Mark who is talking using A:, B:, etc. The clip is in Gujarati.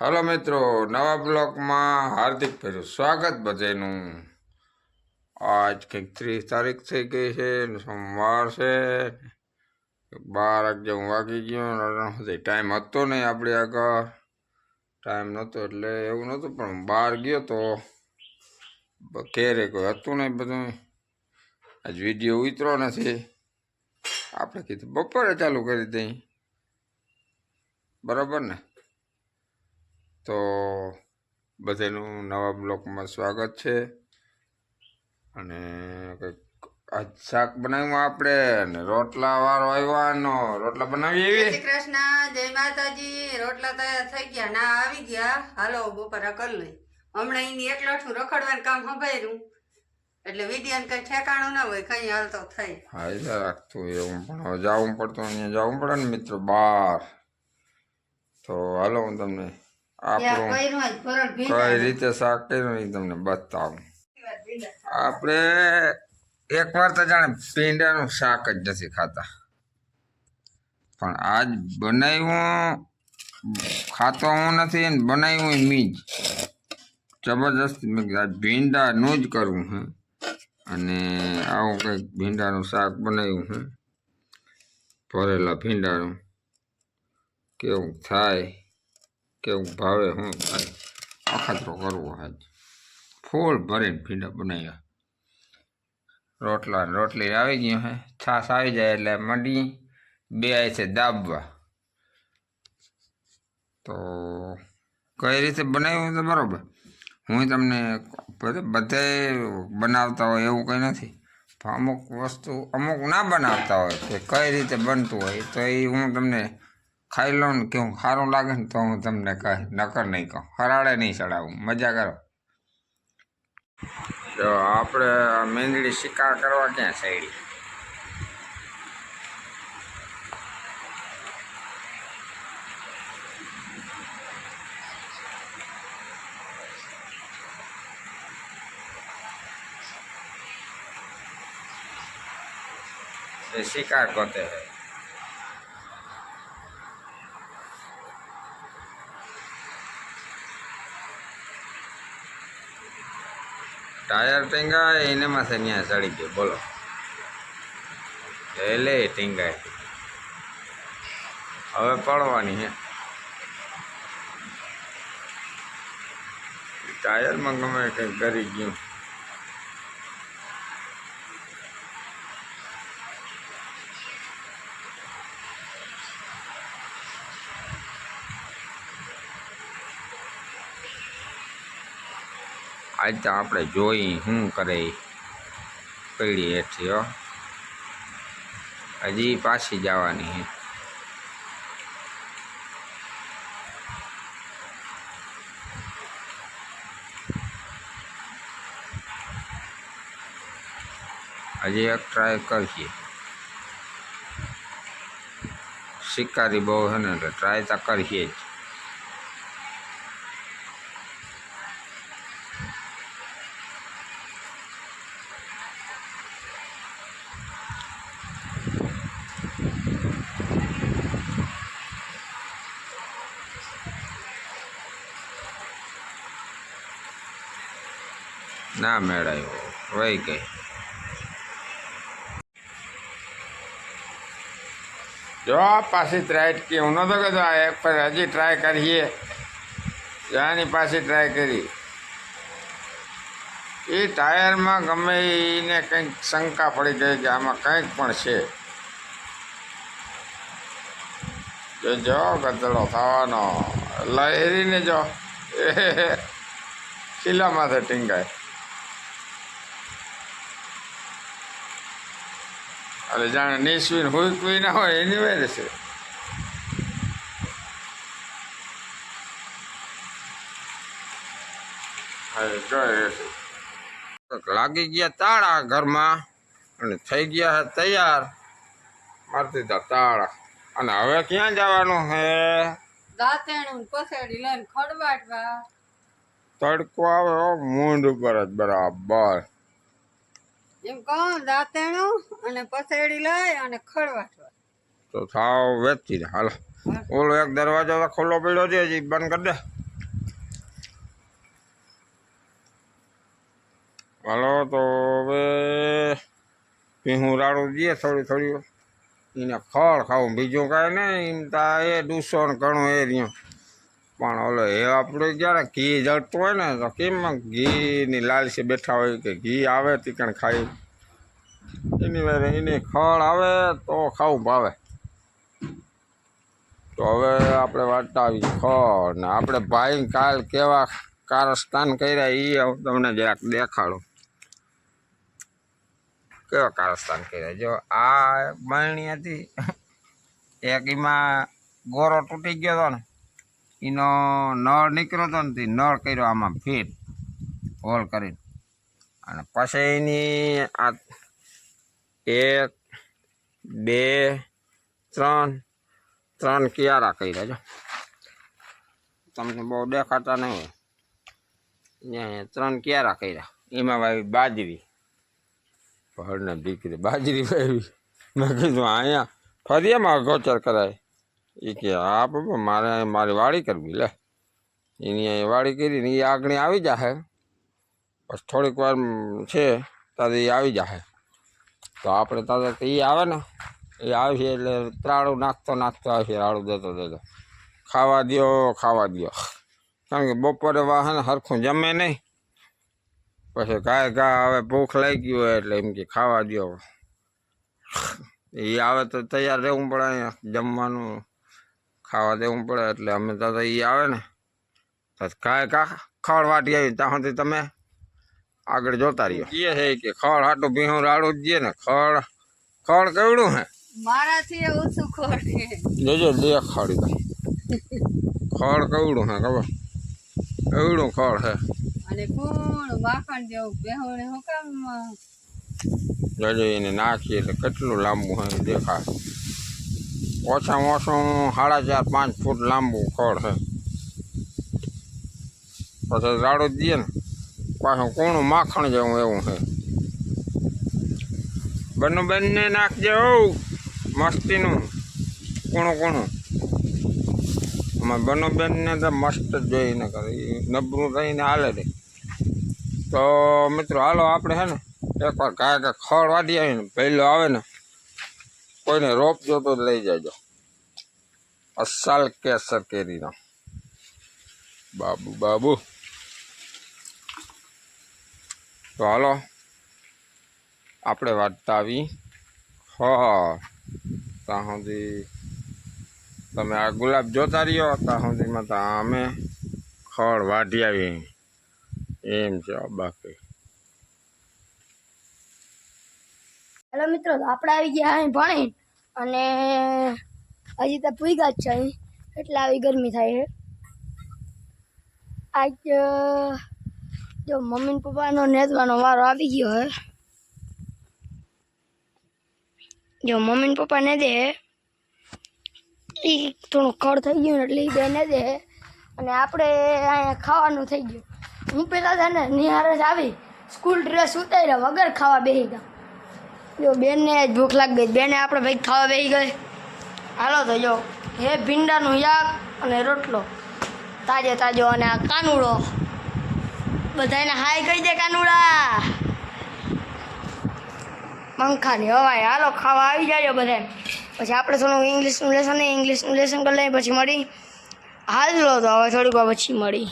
A: હલો મિત્રો, નવા બ્લોકમાં હાર્દિક ભેરું સ્વાગત બધાનું. આજ કંઈક ત્રીસ તારીખ થઈ ગઈ છે સોમવાર છે. બાર જેવું વાગી ગયું ટાઈમ હતો નહીં આપણે આગળ. ટાઈમ નહોતો એટલે એવું નહોતું, પણ બહાર ગયો તો ઘેરે કોઈ હતું નહીં બધું. આજ વીડિયો ઉતરો નથી. આપણે કીધું બપોરે ચાલુ કરી દઈ. બરાબર ને? તો બધાનું નવા બ્લોકમાં સ્વાગત છે. અને કંઈક આજ શાક બનાવ્યું આપણે અને રોટલા વાળો આવ્યાનો. રોટલા બનાવી એવી
B: શ્રી કૃષ્ણ જય માતાજી. રોટલા તૈયાર થઈ ગયા. ના આવી ગયા. હાલો બપોરા કરી લઈ હમણાં એની એકલાઠું રખડવાનું કામ સંભાળ્યું. એટલે વિદ્યાને કઈ ઠેકાણું ના હોય કઈ હાલ તો થઈ
A: હા રાખતું એવું પણ હવે જવું પડતું અહીંયા જવું પડે ને મિત્રો બાર તો હાલો હું તમને આપણું કઈ રીતે શાક કર્યું એ તમને બતાવું. આપણે એક વાર તો જાણે ભીંડાનું શાક જ નથી ખાતા. પણ આજ બનાવ્યું ખાતો હું નથી ને બનાવ્યું મી જ જબરજસ્ત આજ ભીંડાનું જ કરવું હે. અને આવું કંઈક ભીંડાનું શાક બનાવ્યું હે. ભરેલા ભીંડાનું. કેવું થાય? કેવું ભાવે હું થાય અખતરો કરવો હોય ફૂલ ભરીને ભીંડા બનાવ્યા. રોટલા રોટલી આવી ગયું હે. છાશ આવી જાય એટલે મંડી, બે આય છે દાબવા. તો કઈ રીતે બનાવ્યું તો બરોબર. હું તમને બધે બનાવતા હોય એવું કંઈ નથી. અમુક વસ્તુ અમુક ના બનાવતા હોય કે કઈ રીતે બનતું હોય તો એ હું તમને ખાઈ લઉં ને કે હું સારું લાગે ને તો હું તમને કહે નકર નહીં કહું હરાડે નહીં ચડાવું મજા કરો જો આપણે આ મેંદડી શિકાર કરવા ક્યાં સૈડી ये शिकार कहते हैं ટાયર ટેંગા એને માથે ત્યાં ચડી ગયો. બોલો. એટલે ટેંગાય. હવે પડવાની હે. ટાયરમાં ગમે કંઈક કરી ગયું. આજ તો આપણે જોઈ શું કરે ઈ. પડી હેઠી, હો. હજી પાછી જવાની છે. હજી એક ટ્રાય કરીએ. શિકારી બહુ છે ને એટલે ટ્રાય તો કરીએ જ. ના મેળાયો. વહી ગઈ. જો પાછી ટ્રાય કે હું નતો કહેતો, આ એક પર હજી ટ્રાય કરીએ. જાની પાછી ટ્રાય કરી. એ ટાયરમાં ગમે એને કંઈક શંકા પડી ગઈ કે આમાં કંઈક પણ છે. જો જો ગતડો થવાનો. લહેરીને જો. ખીલામાંથી માથે ટીંગાય. એટલે જાણે નિસ્વીન હુકવી ના હોય એની વેર છે. લાગી ગયા તાળા ઘરમાં અને થઈ ગયા છે તૈયાર. મારતી તા તાળા. અને હવે ક્યાં જવાનું હે?
B: દાંતેણું પસેડી લઈને ખડવાટવા.
A: તડકો આવે મૂંડ ઉપર જ બરાબર.
B: એમ કહો દાંતેણું અને પથરેડી લઈ અને ખળવાટવા
A: તો સાવ વેચી હાલો. ઓલો એક દરવાજો ખુલ્લો પડ્યો છે હજી બંધ કરી દે. હાલો તો હવે પીહું રાડું દઈએ થોડી થોડી. એને ખળ ખાવું બીજું કાંઈ નહીં એમ તા એ દૂષણ ઘણું એ રહ્યું. પણ ઓલો એ આપણે જ્યારે ઘી જળતું હોય ને, તો કેમ ઘીની લાલસી બેઠા હોય કે ઘી આવે તીકણ ખાઈ? એની વાર એની ખળ આવે તો ખાવું ભાવે. તો હવે આપણે વાંચતા આવી ખળ ને આપણે ભાઈ કાલ કેવા કારસ્તાન કર્યા એ હું તમને જરાક દેખાડું. કેવા કારસ્તાન કર્યા? જો આ બરણી હતી એક એમાં ગોરો તૂટી ગયો હતો ને એનો નળ નીકળ્યો હતો ને તે નળ કર્યો આમાં ફીટ હોલ કરીને. અને પછી એની આ એક, બે, ત્રણ ત્રણ કિયારા કર્યા જો. તમને બહુ દેખાતા નહીં. ત્રણ કિયારા કર્યા. એમાં ભાઈ બાજરી. પહાડના દીકરી બાજરી વાવી. મેં કીધું અહીંયા ફરિયામાં ગોચર કરાય. એ કે, હા બાબા મારે મારી વાડી કરવી, લે. એની વાડી કરીને એ આગળ આવી જાહે. બસ થોડીક વાર છે, તારે એ આવી જાહે. તો આપણે તારે તો એ આવે ને એ આવશે એટલે ત્રાળું નાખતો નાખતો આવશે રાડું દેતો દેતો. ખાવા દ્યો ખાવા દ્યો. કારણ કે બપોરે વાહન સરખું જમે નહીં. પછી ગાય ગા હવે ભૂખ લાગી હોય એટલે એમ કે ખાવા દ્યો. એ આવે તો તૈયાર રહેવું પડે અહીંયા જમવાનું. ખાવા દેવું પડે એટલે અમે તો એ આવે ને. તો કાંઈ કા ખળ વાટી આવી ત્યાં સુધી તમે આગળ જોતા રહ્યો. એ છે કે ખળ હાટું ભીહું રાડું જ ને. ખળ ખળ કેવડું હે?
B: મારાથી ઓછું ખળ
A: જોજો દેખાડી દો ખળ કેવડું હે ખબર? એવડું ખળ હે?
B: અને કોણ માખણ જેવું બેહોણે હું કામ?
A: જોજો એને નાખીએ એટલે કેટલું લાંબુ હે દેખાય. ઓછામાં ઓછું સાડા ચાર, પાંચ ફૂટ લાંબુ ખડ છે. પછી જ દઈએ ને, પાછું કોણું માખણ જેવું એવું છે. બંને બંને નાખજે હોઉં મસ્તીનું, કોણું કોણું. અમારે બંને બેનને તો મસ્ત જોઈને કરે નબળું થઈને હાલે રે તો મિત્રો, હાલો આપણે હે ને, એકવાર કાંઈ કાંઈ ખડ વાટી આવીને, પહેલો આવે ને કોઈને રોપ જ લઈ જાજો. અસલ કેસર કેરીનો બાબુ બાબુ. તો હાલો, આપણે વાંચતા આવી હ ત્યાં સુધી તમે આ ગુલાબ જોતા રહ્યો, ત્યાં સુધીમાં તો અમે ખડ વાઢી આવી. એમ છે બાકી.
C: હેલો મિત્રો આપણે આવી ગયા અહીં ભણી. અને હજી તો પૂગ્યા જ છે એટલે આવી ગરમી થાય છે. આજ જો મમ્મી પપ્પાનો નેતવાનો વારો આવી ગયો હે જો મમ્મી પપ્પા ને દે એ થોડું ખડ થઈ ગયું એટલે એ બે ને દે અને આપણે અહીંયા ખાવાનું થઈ ગયું. હું પેલા છે ને નિહારે જ આવી, સ્કૂલ ડ્રેસ ઉતાર્યા, વગર ખાવા બેસી ગયા. જો બેનને આજ ભૂખ લાગી ગઈ. બેને આપણે ભાઈ ખાવા બેસી ગઈ. હાલો તો જો, હે ભીંડાનું યાક અને રોટલો. તાજે તાજો અને આ કાનુડો. બધાને હાય કહી દે કાનુડા. પંખાની હવાય. હાલો, ખાવા આવી જાજો બધા પછી આપણે થોડું ઇંગ્લિશનું લેસન ઇંગ્લિશનું લેસન કરી લઈએ, પછી મળી. હાલ તો હવે થોડીક વાર પછી મળી.